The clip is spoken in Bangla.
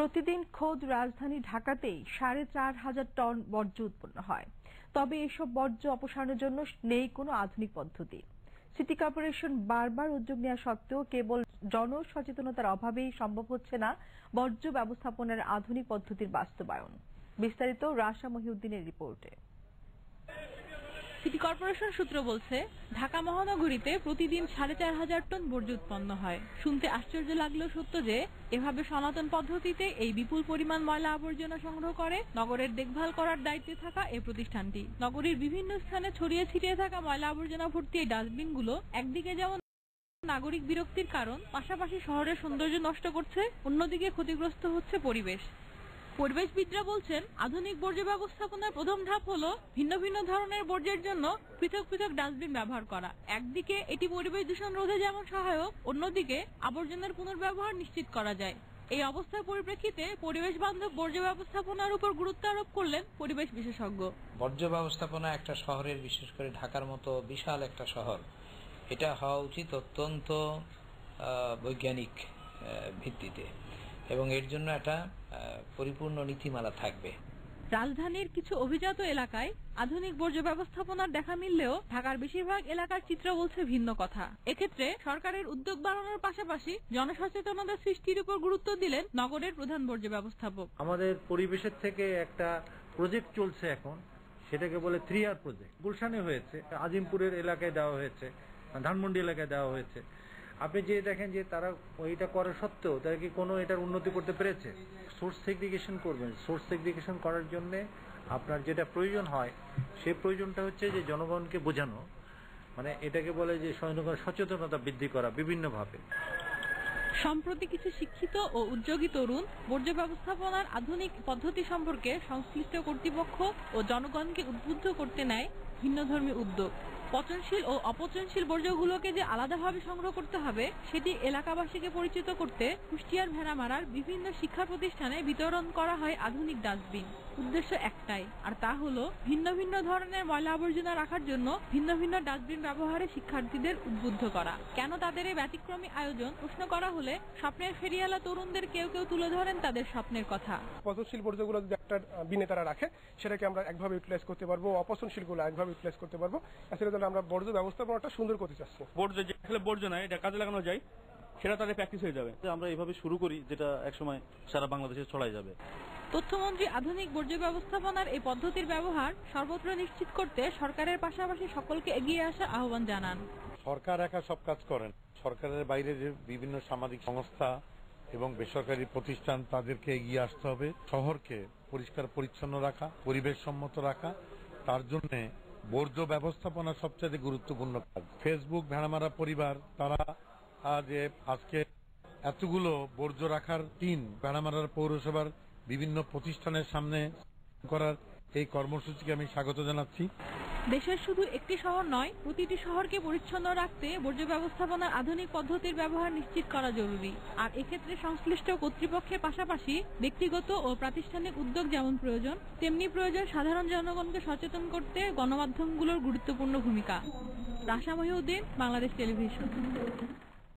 প্রতিদিন খোদ রাজধানী ঢাকাতেই সাড়ে চার হাজার টন বর্জ্য উৎপন্ন হয়। তবে এসব বর্জ্য অপসারণের জন্য নেই কোনো আধুনিক পদ্ধতি। সিটি কর্পোরেশন বারবার উদ্যোগ নেওয়া সত্ত্বেও কেবল জনসচেতনতার অভাবেই সম্ভব হচ্ছে না বর্জ্য ব্যবস্থাপনার আধুনিক পদ্ধতির বাস্তবায়ন। বিস্তারিত রাশা মহিউদ্দিনের রিপোর্টে। সিটি কর্পোরেশন সূত্র বলছে, ঢাকা মহানগরীতে প্রতিদিন সাড়ে চার হাজার টন বর্জ্য উৎপন্ন হয়। শুনতে আশ্চর্য লাগলেও সত্য যে, এভাবে সনাতন পদ্ধতিতে এই বিপুল পরিমাণ ময়লা আবর্জনা সংগ্রহ করে নগরের দেখভাল করার দায়িত্বে থাকা এই প্রতিষ্ঠানটি। নগরীর বিভিন্ন স্থানে ছড়িয়ে ছিটিয়ে থাকা ময়লা আবর্জনা ভর্তি এই ডাস্টবিনগুলো একদিকে যেমন নাগরিক বিরক্তির কারণ, পাশাপাশি শহরের সৌন্দর্য নষ্ট করছে, অন্যদিকে ক্ষতিগ্রস্ত হচ্ছে পরিবেশ। পরিবেশবিদরা বলছেন, আধুনিক বর্জ্য ব্যবস্থাপনার প্রথম ধাপ হলো ভিন্ন ভিন্ন ধরনের বর্জ্যের জন্য পৃথক পৃথক ডাস্টবিন ব্যবহার করা। একদিকে এটি পরিবেশ দূষণ রোধে যেমন সহায়ক, অন্যদিকে আবর্জনার পুনর্ব্যবহার নিশ্চিত করা যায়। এই অবস্থার পরিপ্রেক্ষিতে পরিবেশ বান্ধব বর্জ্য ব্যবস্থাপনার উপর গুরুত্ব আরোপ করলেন পরিবেশ বিশেষজ্ঞ। বর্জ্য ব্যবস্থাপনা একটা শহরের, বিশেষ করে ঢাকার মতো বিশাল একটা শহর। এটা হওয়া উচিত অত্যন্ত বৈজ্ঞানিক ভিত্তিতে। এবং এর জন্য একটা পরিপূর্ণ নীতিমালা থাকবে। রাজধানীর কিছু অভিজাত এলাকায় আধুনিক বর্জ্য ব্যবস্থাপনার দেখা মিললেও ঢাকার বেশিরভাগ এলাকার চিত্র বলছে ভিন্ন কথা। এক্ষেত্রে সরকারের উদ্যোগ বাড়ানোর পাশাপাশি জনসচেতনতা সৃষ্টির উপর গুরুত্ব দিলেন নগরের প্রধান বর্জ্য ব্যবস্থাপক। আমাদের পরিবেশের থেকে একটা প্রজেক্ট চলছে এখন সেটাকে বলে থ্রি আর প্রজেক্ট গুলশানে হয়েছে আজিমপুরের এলাকায় দেওয়া হয়েছে ধানমন্ডি এলাকায় দেওয়া হয়েছে। আপনি যে দেখেন যে তারা ওইটা করা সত্ত্বেও তারা কি কোনো এটার উন্নতি করতে পেরেছে? সোর্স সেগ্রিগেশন করবেন। সোর্স সেগ্রিগেশন করার জন্য আপনার যেটা প্রয়োজন হয়, সেই প্রয়োজনটা হচ্ছে যে জনগণকে বোঝানো মানে এটাকে বলে যে জনগণ সচেতনতা বৃদ্ধি করা বিভিন্নভাবে। সম্প্রতি কিছু শিক্ষিত ও উদ্যোগী তরুণ বর্জ্য ব্যবস্থাপনার আধুনিক পদ্ধতি সম্পর্কে সংশ্লিষ্ট কর্তৃপক্ষ ও জনগণকে উদ্বুদ্ধ করতে নেয় ভিন্নধর্মী উদ্যোগ। পচনশীল ও অপচনশীল বর্জ্যগুলোকে যে আলাদাভাবে সংগ্রহ করতে হবে, সেটি এলাকাবাসীকে পরিচিত করতে কুষ্টিয়ার ভেড়ামারার বিভিন্ন শিক্ষা প্রতিষ্ঠানে বিতরণ করা হয় আধুনিক ডাস্টবিন। উদ্দেশ্য একটাই, আর তা হলো ভিন্ন ভিন্ন ধরনের ময়লা আবর্জনা রাখার জন্য ভিন্ন ভিন্ন ডাস্টবিন ব্যবহারে শিক্ষার্থীদের উদ্বুদ্ধ করা। কেন তাদের এই ব্যতিক্রমী আয়োজন? প্রশ্ন করা হলে স্বপ্নের ফেরিয়ালা তরুণদের কেউ কেউ তুলে ধরেন তাদের স্বপ্নের কথা। পচনশীল বর্জ্যগুলো যদি একটা বিনে তারা রাখে, সেটাকে আমরা একভাবে ইউটিলাইজ করতে পারব, অপচনশীলগুলো একভাবে ইউটিলাইজ করতে পারব। জন্য আমরা বর্জ্য ব্যবস্থাপনাটা সুন্দর করতে চাচ্ছি। বর্জ্য যে আসলে বর্জ্য নয় এটা কাজে লাগানো যায় সেটা তাদের প্র্যাকটিস হয়ে যাবে। আমরা এইভাবে শুরু করি যেটা একসময় সারা বাংলাদেশে ছড়াই যাবে। তথ্যমন্ত্রী আধুনিক বর্জ্য ব্যবস্থাপনার এই পদ্ধতির ব্যবহার সর্বত্র নিশ্চিত করতে সরকারের পাশাপাশি সকলকে এগিয়ে আসার আহ্বান জানান। সরকার একা সব কাজ করেন। সরকারের বাইরে যে বিভিন্ন সামাজিক সংস্থা এবং বেসরকারি প্রতিষ্ঠান তাদেরকে এগিয়ে আসতে হবে। শহরকে পরিষ্কার পরিচ্ছন্ন রাখা পরিবেশ সম্মত রাখা তার জন্য বর্জ্য ব্যবস্থাপনা সবচেয়ে গুরুত্বপূর্ণ কাজ। ফেসবুক ভেড়ামারা পরিবার, তারা যে আজকে এতগুলো বর্জ্য রাখার টিন ভেড়ামারার পৌরসভার বিভিন্ন প্রতিষ্ঠানের সামনে করার এই কর্মসূচিকে আমি স্বাগত জানাচ্ছি। দেশের শুধু একটি শহর নয়, প্রতিটি শহরকে পরিচ্ছন্ন রাখতে বর্জ্য ব্যবস্থাপনার আধুনিক পদ্ধতির ব্যবহার নিশ্চিত করা জরুরি। আর এক্ষেত্রে সংশ্লিষ্ট কর্তৃপক্ষের পাশাপাশি ব্যক্তিগত ও প্রাতিষ্ঠানিক উদ্যোগ যেমন প্রয়োজন, তেমনি প্রয়োজন সাধারণ জনগণকে সচেতন করতে গণমাধ্যমগুলোর গুরুত্বপূর্ণ ভূমিকা। রাশা মহিউদ্দিন, বাংলাদেশ টেলিভিশন।